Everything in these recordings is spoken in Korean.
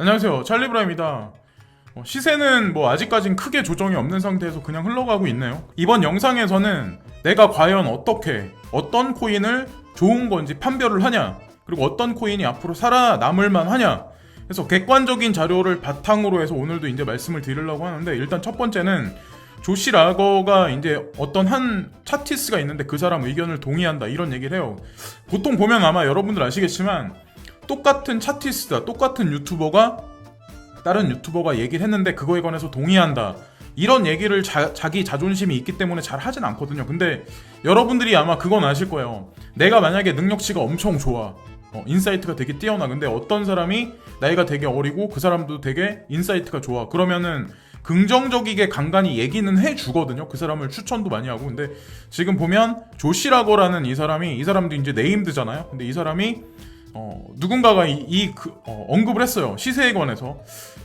안녕하세요. 찰리브라입니다. 어, 시세는 뭐 아직까진 크게 조정이 없는 상태에서 그냥 흘러가고 있네요. 이번 영상에서는 내가 과연 어떻게 어떤 코인을 좋은 건지 판별을 하냐 그리고 어떤 코인이 앞으로 살아남을 만 하냐 그래서 객관적인 자료를 바탕으로 해서 오늘도 이제 말씀을 드리려고 하는데 일단 첫 번째는 조시 라거가 이제 어떤 한 차티스가 있는데 그 사람 의견을 동의한다 이런 얘기를 해요. 보통 보면 아마 여러분들 아시겠지만 똑같은 차티스다 똑같은 유튜버가 다른 유튜버가 얘기를 했는데 그거에 관해서 동의한다. 이런 얘기를 자, 기 자존심이 있기 때문에 잘 하진 않거든요. 근데 여러분들이 아마 그건 아실 거예요. 내가 만약에 능력치가 엄청 좋아 어, 인사이트가 되게 뛰어나 근데 어떤 사람이 나이가 되게 어리고 그 사람도 되게 인사이트가 좋아. 그러면은 긍정적이게 간간히 얘기는 해 주거든요. 그 사람을 추천도 많이 하고. 근데 지금 보면 조시라거라는 이 사람이 이 사람도 이제 네임드잖아요. 근데 이 사람이 어, 누군가가 이, 이 그, 어, 언급을 했어요. 시세에 관해서.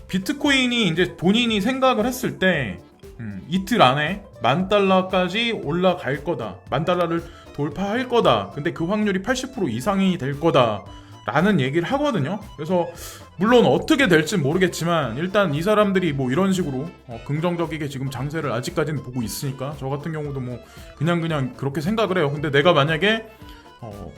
비트코인이 이제 본인이 생각을 했을 때, 음, 이틀 안에 만 달러까지 올라갈 거다. 만 달러를 돌파할 거다. 근데 그 확률이 80% 이상이 될 거다. 라는 얘기를 하거든요. 그래서, 물론 어떻게 될진 모르겠지만, 일단 이 사람들이 뭐 이런 식으로, 어, 긍정적이게 지금 장세를 아직까지는 보고 있으니까, 저 같은 경우도 뭐, 그냥 그냥 그렇게 생각을 해요. 근데 내가 만약에, 어,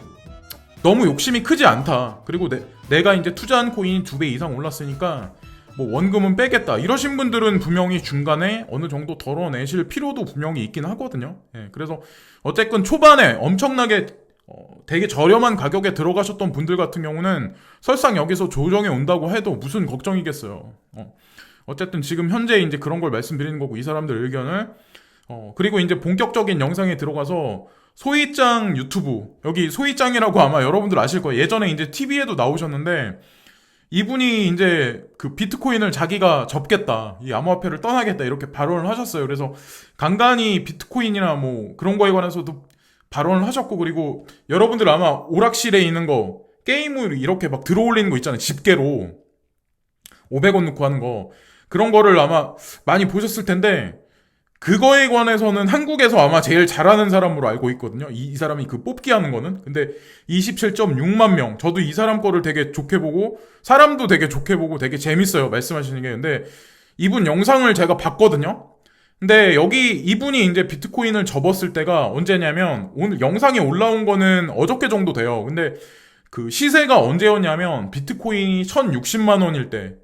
너무 욕심이 크지 않다. 그리고 내, 내가 이제 투자한 코인이 두 배 이상 올랐으니까 뭐 원금은 빼겠다. 이러신 분들은 분명히 중간에 어느 정도 덜어내실 필요도 분명히 있긴 하거든요. 예, 그래서 어쨌든 초반에 엄청나게 어, 되게 저렴한 가격에 들어가셨던 분들 같은 경우는 설상 여기서 조정이 온다고 해도 무슨 걱정이겠어요. 어, 어쨌든 지금 현재 이제 그런 걸 말씀드리는 거고 이 사람들 의견을 어, 그리고 이제 본격적인 영상에 들어가서 소희짱 유튜브 여기 소희짱이라고 아마 여러분들 아실 거예요. 예전에 이제 TV에도 나오셨는데 이분이 이제 그 비트코인을 자기가 접겠다, 이 암호화폐를 떠나겠다 이렇게 발언을 하셨어요. 그래서 간간히 비트코인이나 뭐 그런 거에 관해서도 발언을 하셨고 그리고 여러분들 아마 오락실에 있는 거 게임을 이렇게 막 들어올리는 거 있잖아요. 집게로 500원 넣고 하는 거 그런 거를 아마 많이 보셨을 텐데 그거에 관해서는 한국에서 아마 제일 잘하는 사람으로 알고 있거든요. 이, 이 사람이 그 뽑기 하는 거는. 근데 27.6만 명. 저도 이 사람 거를 되게 좋게 보고, 사람도 되게 좋게 보고 되게 재밌어요. 말씀하시는 게. 근데 이분 영상을 제가 봤거든요. 근데 여기 이분이 이제 비트코인을 접었을 때가 언제냐면, 오늘 영상에 올라온 거는 어저께 정도 돼요. 근데 그 시세가 언제였냐면, 비트코인이 1060만 원일 때.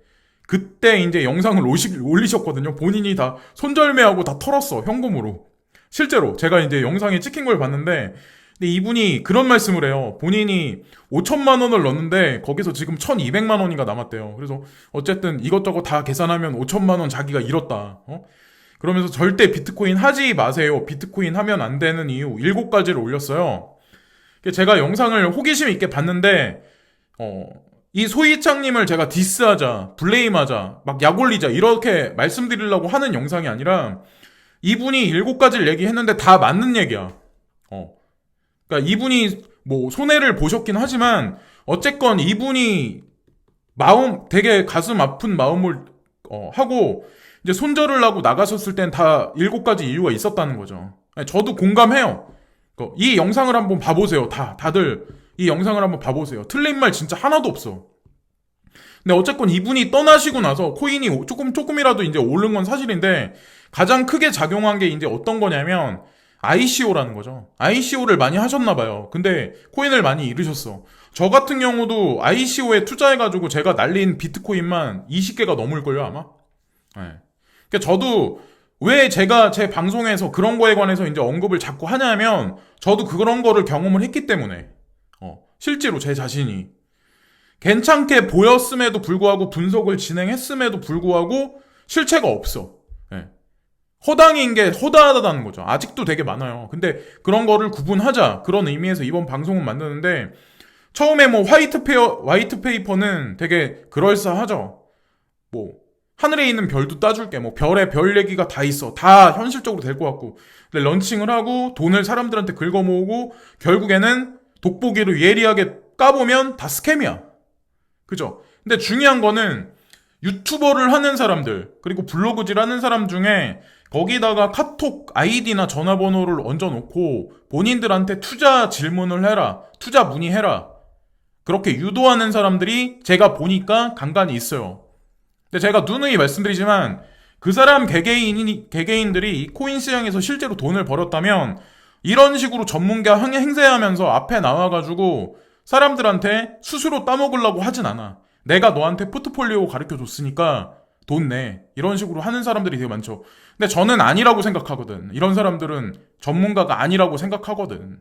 그때 이제 영상을 올리셨거든요. 본인이 다 손절매하고 다 털었어. 현금으로. 실제로 제가 이제 영상에 찍힌 걸 봤는데 근데 이분이 그런 말씀을 해요. 본인이 5천만 원을 넣었는데 거기서 지금 1,200만 원인가 남았대요. 그래서 어쨌든 이것저것 다 계산하면 5천만 원 자기가 잃었다. 어? 그러면서 절대 비트코인 하지 마세요. 비트코인 하면 안 되는 이유 7가지를 올렸어요. 제가 영상을 호기심 있게 봤는데 어, 이 소희창님을 제가 디스하자, 블레임하자, 막 약올리자 이렇게 말씀드리려고 하는 영상이 아니라 이분이 일곱 가지를 얘기했는데 다 맞는 얘기야. 어. 그러니까 이분이 뭐 손해를 보셨긴 하지만 어쨌건 이분이 마음 되게 가슴 아픈 마음을 어, 하고 이제 손절을 하고 나가셨을 땐 다 일곱 가지 이유가 있었다는 거죠. 저도 공감해요. 그, 이 영상을 한번 봐보세요. 다 다들 이 영상을 한번 봐보세요. 틀린 말 진짜 하나도 없어. 근데 어쨌건 이분이 떠나시고 나서 코인이 조금 조금이라도 이제 오른 건 사실인데 가장 크게 작용한 게 이제 어떤 거냐면 ICO라는 거죠. ICO를 많이 하셨나 봐요. 근데 코인을 많이 잃으셨어. 저 같은 경우도 ICO에 투자해가지고 제가 날린 비트코인만 20개가 넘을걸요, 아마? 네. 그러니까 저도 왜 제가 제 방송에서 그런 거에 관해서 이제 언급을 자꾸 하냐면 저도 그런 거를 경험을 했기 때문에 어, 실제로 제 자신이 괜찮게 보였음에도 불구하고 분석을 진행했음에도 불구하고 실체가 없어. 예. 허당인 게 허다하다는 거죠. 아직도 되게 많아요. 근데 그런 거를 구분하자. 그런 의미에서 이번 방송은 만드는데 처음에 뭐 화이트 페어, 화이트 페이퍼는 되게 그럴싸하죠. 뭐 하늘에 있는 별도 따줄게. 뭐 별에 별 얘기가 다 있어. 다 현실적으로 될 것 같고. 근데 런칭을 하고 돈을 사람들한테 긁어 모으고 결국에는 돋보기로 예리하게 까보면 다 스캠이야. 그죠? 근데 중요한 거는 유튜버를 하는 사람들, 그리고 블로그질 하는 사람 중에 거기다가 카톡 아이디나 전화번호를 얹어놓고 본인들한테 투자 질문을 해라, 투자 문의해라. 그렇게 유도하는 사람들이 제가 보니까 간간히 있어요. 근데 제가 누누이 말씀드리지만 그 사람 개개인이, 개개인들이 이 코인 시장에서 실제로 돈을 벌었다면 이런 식으로 전문가 행- 행세하면서 앞에 나와가지고 사람들한테 스스로 따먹으려고 하진 않아. 내가 너한테 포트폴리오 가르쳐 줬으니까 돈 내. 이런 식으로 하는 사람들이 되게 많죠. 근데 저는 아니라고 생각하거든. 이런 사람들은 전문가가 아니라고 생각하거든.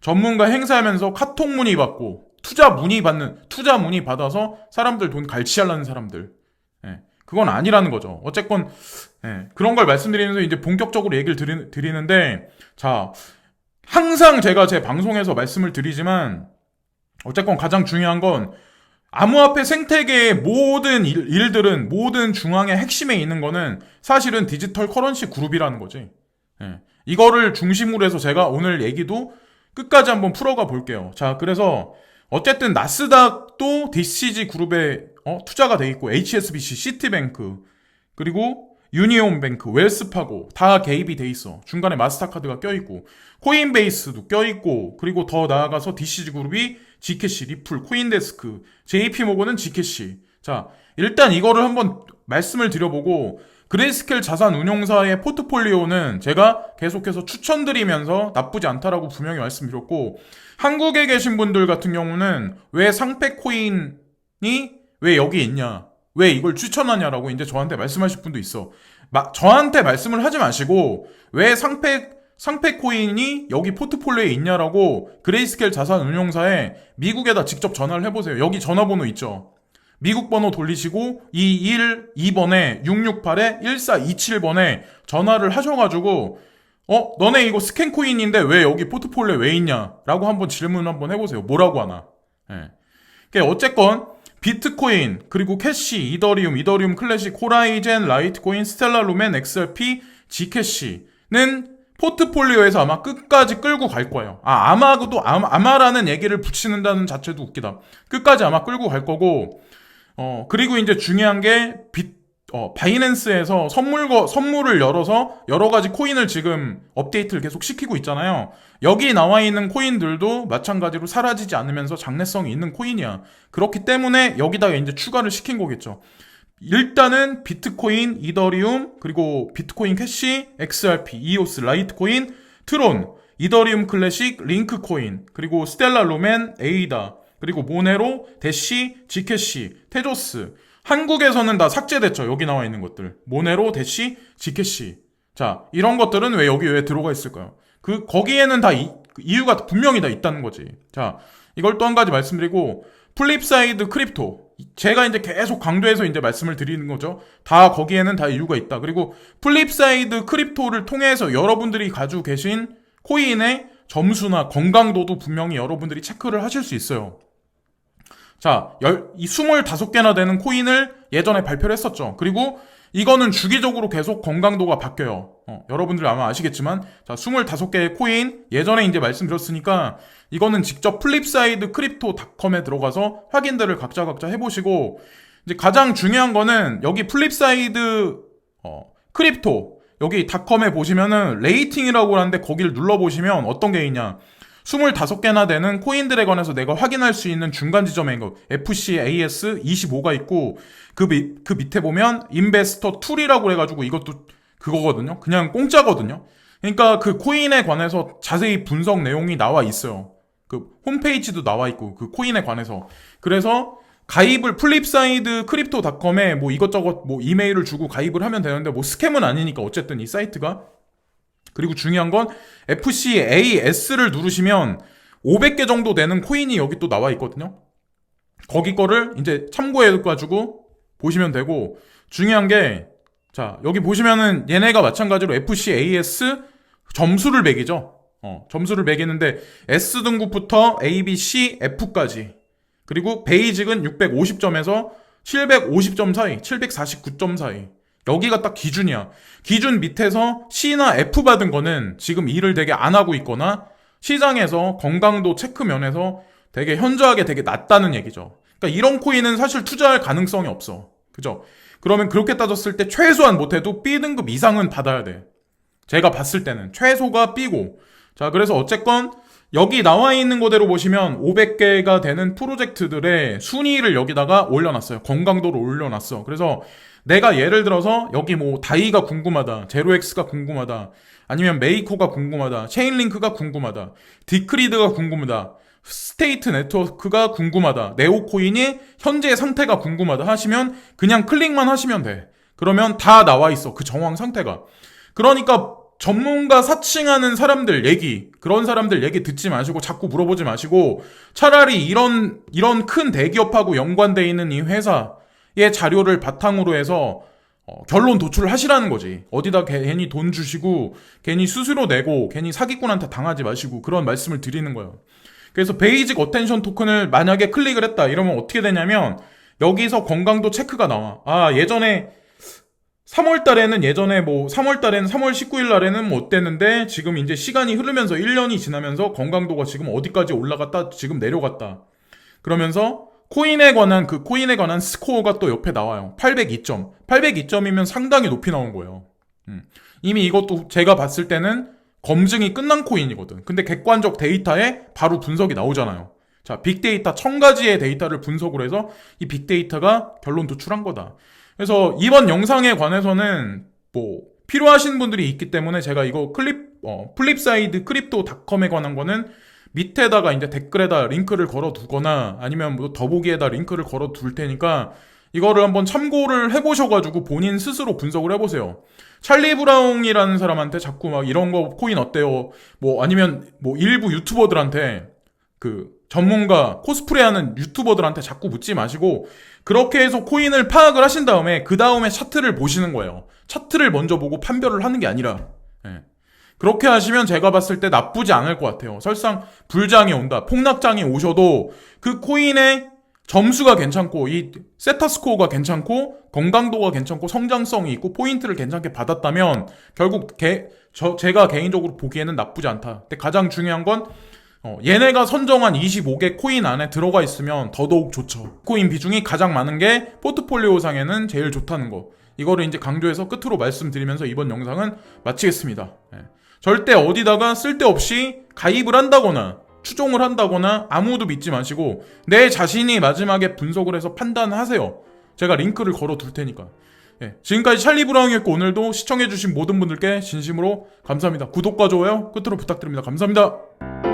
전문가 행사하면서 카톡 문의 받고 투자 문의 받는 투자 문의 받아서 사람들 돈 갈취하려는 사람들. 예. 그건 아니라는 거죠. 어쨌건 예, 그런 걸 말씀드리면서 이제 본격적으로 얘기를 드리, 드리는데 자 항상 제가 제 방송에서 말씀을 드리지만 어쨌건 가장 중요한 건 암호화폐 생태계의 모든 일, 일들은 모든 중앙의 핵심에 있는 거는 사실은 디지털 커런시 그룹이라는 거지. 예. 이거를 중심으로 해서 제가 오늘 얘기도 끝까지 한번 풀어가 볼게요. 자, 그래서 어쨌든 나스닥도 DCG 그룹에 어, 투자가 돼 있고 HSBC, 시티뱅크 그리고 유니온뱅크, 웰스파고 다 개입이 돼 있어. 중간에 마스터카드가 껴 있고 코인베이스도 껴 있고 그리고 더 나아가서 DCG 그룹이 G캐시, 리플, 코인데스크, JP모건은 G캐시. 자, 일단 이거를 한번 말씀을 드려보고 그레이스켈 자산 운용사의 포트폴리오는 제가 계속해서 추천드리면서 나쁘지 않다라고 분명히 말씀드렸고 한국에 계신 분들 같은 경우는 왜 상패 코인이 왜 여기 있냐 왜 이걸 추천하냐라고 이제 저한테 말씀하실 분도 있어 마- 저한테 말씀을 하지 마시고 왜 상패 상패 코인이 여기 포트폴리오에 있냐라고 그레이스켈 자산 운용사에 미국에다 직접 전화를 해보세요 여기 전화번호 있죠 미국 번호 돌리시고 21 2번에 668에 1427번에 전화를 하셔가지고 어 너네 이거 스캔 코인인데 왜 여기 포트폴리오에 왜 있냐라고 한번 질문 한번 해보세요. 뭐라고 하나? 예. 그러니까 어쨌건 비트코인 그리고 캐시, 이더리움, 이더리움 클래식, 호라이젠, 라이트코인, 스텔라 루멘, XRP, G캐시는 포트폴리오에서 아마 끝까지 끌고 갈 거예요. 아 아마도 아마, 아마라는 얘기를 붙이는다는 자체도 웃기다. 끝까지 아마 끌고 갈 거고 어, 그리고 이제 중요한 게 비, 어, 바이낸스에서 선물 거, 선물을 열어서 여러 가지 코인을 지금 업데이트를 계속 시키고 있잖아요. 여기 나와 있는 코인들도 마찬가지로 사라지지 않으면서 장래성이 있는 코인이야. 그렇기 때문에 여기다가 이제 추가를 시킨 거겠죠. 일단은 비트코인, 이더리움, 그리고 비트코인 캐시, XRP, 이오스, 라이트코인, 트론, 이더리움 클래식, 링크코인, 그리고 스텔라 루멘, 에이다, 그리고 모네로, 대시, 지캐시, 테조스. 한국에서는 다 삭제됐죠. 여기 나와 있는 것들. 모네로, 대시, 지캐시. 자, 이런 것들은 왜 여기 왜 들어가 있을까요? 그, 거기에는 다 이, 이유가 분명히 다 있다는 거지. 자, 이걸 또 한 가지 말씀드리고, 플립사이드 크립토. 제가 이제 계속 강조해서 이제 말씀을 드리는 거죠. 다 거기에는 다 이유가 있다. 그리고 플립사이드 크립토를 통해서 여러분들이 가지고 계신 코인의 점수나 건강도도 분명히 여러분들이 체크를 하실 수 있어요. 자, 열, 이 25개나 되는 코인을 예전에 발표를 했었죠. 그리고 이거는 주기적으로 계속 건강도가 바뀌어요. 어, 여러분들 아마 아시겠지만, 자, 25개의 코인, 예전에 이제 말씀드렸으니까, 이거는 직접 플립사이드 크립토닷컴에 들어가서 확인들을 각자 각자 해보시고, 이제 가장 중요한 거는 여기 플립사이드, 어, 크립토, 여기 닷컴에 보시면은 레이팅이라고 하는데 거기를 눌러보시면 어떤 게 있냐. 25개나 되는 코인들에 관해서 내가 확인할 수 있는 중간 지점에 이거 FCAS 25가 있고 그, 밑, 그 밑에 보면 인베스터 툴이라고 해가지고 이것도 그거거든요. 그냥 공짜거든요. 그러니까 그 코인에 관해서 자세히 분석 내용이 나와 있어요. 그 홈페이지도 나와 있고 그 코인에 관해서 그래서 가입을 플립사이드 크립토닷컴에 뭐 이것저것 뭐 이메일을 주고 가입을 하면 되는데 뭐 스캠은 아니니까 어쨌든 이 사이트가 그리고 중요한 건 FCAS를 누르시면 500개 정도 되는 코인이 여기 또 나와 있거든요. 거기 거를 이제 참고해가지고 보시면 되고 중요한 게 자 여기 보시면은 얘네가 마찬가지로 FCAS 점수를 매기죠. 어, 점수를 매기는데 S 등급부터 A, B, C, F까지 그리고 베이직은 650점에서 750점 사이, 749점 사이. 여기가 딱 기준이야. 기준 밑에서 C나 F 받은 거는 지금 일을 되게 안 하고 있거나 시장에서 건강도 체크 면에서 되게 현저하게 되게 낮다는 얘기죠. 그러니까 이런 코인은 사실 투자할 가능성이 없어. 그죠? 그러면 그렇게 따졌을 때 최소한 못해도 B등급 이상은 받아야 돼. 제가 봤을 때는 최소가 B고. 자, 그래서 어쨌건 여기 나와 있는 거대로 보시면 500개가 되는 프로젝트들의 순위를 여기다가 올려놨어요. 건강도를 올려놨어. 그래서 내가 예를 들어서 여기 뭐 다이가 궁금하다, 제로엑스가 궁금하다, 아니면 메이코가 궁금하다, 체인링크가 궁금하다, 디크리드가 궁금하다, 스테이트 네트워크가 궁금하다, 네오코인이 현재 상태가 궁금하다 하시면 그냥 클릭만 하시면 돼. 그러면 다 나와 있어. 그 정황 상태가. 그러니까 전문가 사칭하는 사람들 얘기, 그런 사람들 얘기 듣지 마시고 자꾸 물어보지 마시고 차라리 이런, 이런 큰 대기업하고 연관돼 있는 이 회사의 자료를 바탕으로 해서 어, 결론 도출을 하시라는 거지. 어디다 개- 괜히 돈 주시고, 괜히 수수료 내고, 괜히 사기꾼한테 당하지 마시고, 그런 말씀을 드리는 거예요. 그래서 베이직 어텐션 토큰을 만약에 클릭을 했다. 이러면 어떻게 되냐면, 여기서 건강도 체크가 나와. 아, 예전에 3월 달에는 예전에 뭐 3월 달에는 3월 19일 날에는 뭐 어땠는데 지금 이제 시간이 흐르면서 1년이 지나면서 건강도가 지금 어디까지 올라갔다 지금 내려갔다. 그러면서 코인에 관한 그 코인에 관한 스코어가 또 옆에 나와요. 802점. 802점이면 상당히 높이 나온 거예요. 음. 이미 이것도 제가 봤을 때는 검증이 끝난 코인이거든. 근데 객관적 데이터에 바로 분석이 나오잖아요. 자, 빅데이터 천 가지의 데이터를 분석을 해서 이 빅데이터가 결론 도출한 거다. 그래서 이번 영상에 관해서는 뭐 필요하신 분들이 있기 때문에 제가 이거 클립 어, 플립사이드 크립토닷컴에 관한 거는 밑에다가 이제 댓글에다 링크를 걸어 두거나 아니면 뭐 더보기에다 링크를 걸어 둘 테니까 이거를 한번 참고를 해보셔가지고 본인 스스로 분석을 해보세요. 찰리 브라운이라는 사람한테 자꾸 막 이런 거 코인 어때요? 뭐 아니면 뭐 일부 유튜버들한테 그 전문가 코스프레하는 유튜버들한테 자꾸 묻지 마시고 그렇게 해서 코인을 파악을 하신 다음에 그 다음에 차트를 보시는 거예요. 차트를 먼저 보고 판별을 하는 게 아니라 예. 그렇게 하시면 제가 봤을 때 나쁘지 않을 것 같아요. 설상 불장이 온다, 폭락장이 오셔도 그 코인의 점수가 괜찮고 이 세타 스코어가 괜찮고 건강도가 괜찮고 성장성이 있고 포인트를 괜찮게 받았다면 결국 개, 저, 제가 개인적으로 보기에는 나쁘지 않다. 근데 가장 중요한 건 어, 얘네가 선정한 25개 코인 안에 들어가 있으면 더더욱 좋죠. 코인 비중이 가장 많은 게 포트폴리오상에는 제일 좋다는 거. 이거를 이제 강조해서 끝으로 말씀드리면서 이번 영상은 마치겠습니다. 예. 절대 어디다가 쓸데없이 가입을 한다거나 추종을 한다거나 아무도 믿지 마시고 내 자신이 마지막에 분석을 해서 판단하세요. 제가 링크를 걸어 둘 테니까. 예. 지금까지 찰리 브라운이었고 오늘도 시청해주신 모든 분들께 진심으로 감사합니다. 구독과 좋아요 끝으로 부탁드립니다. 감사합니다.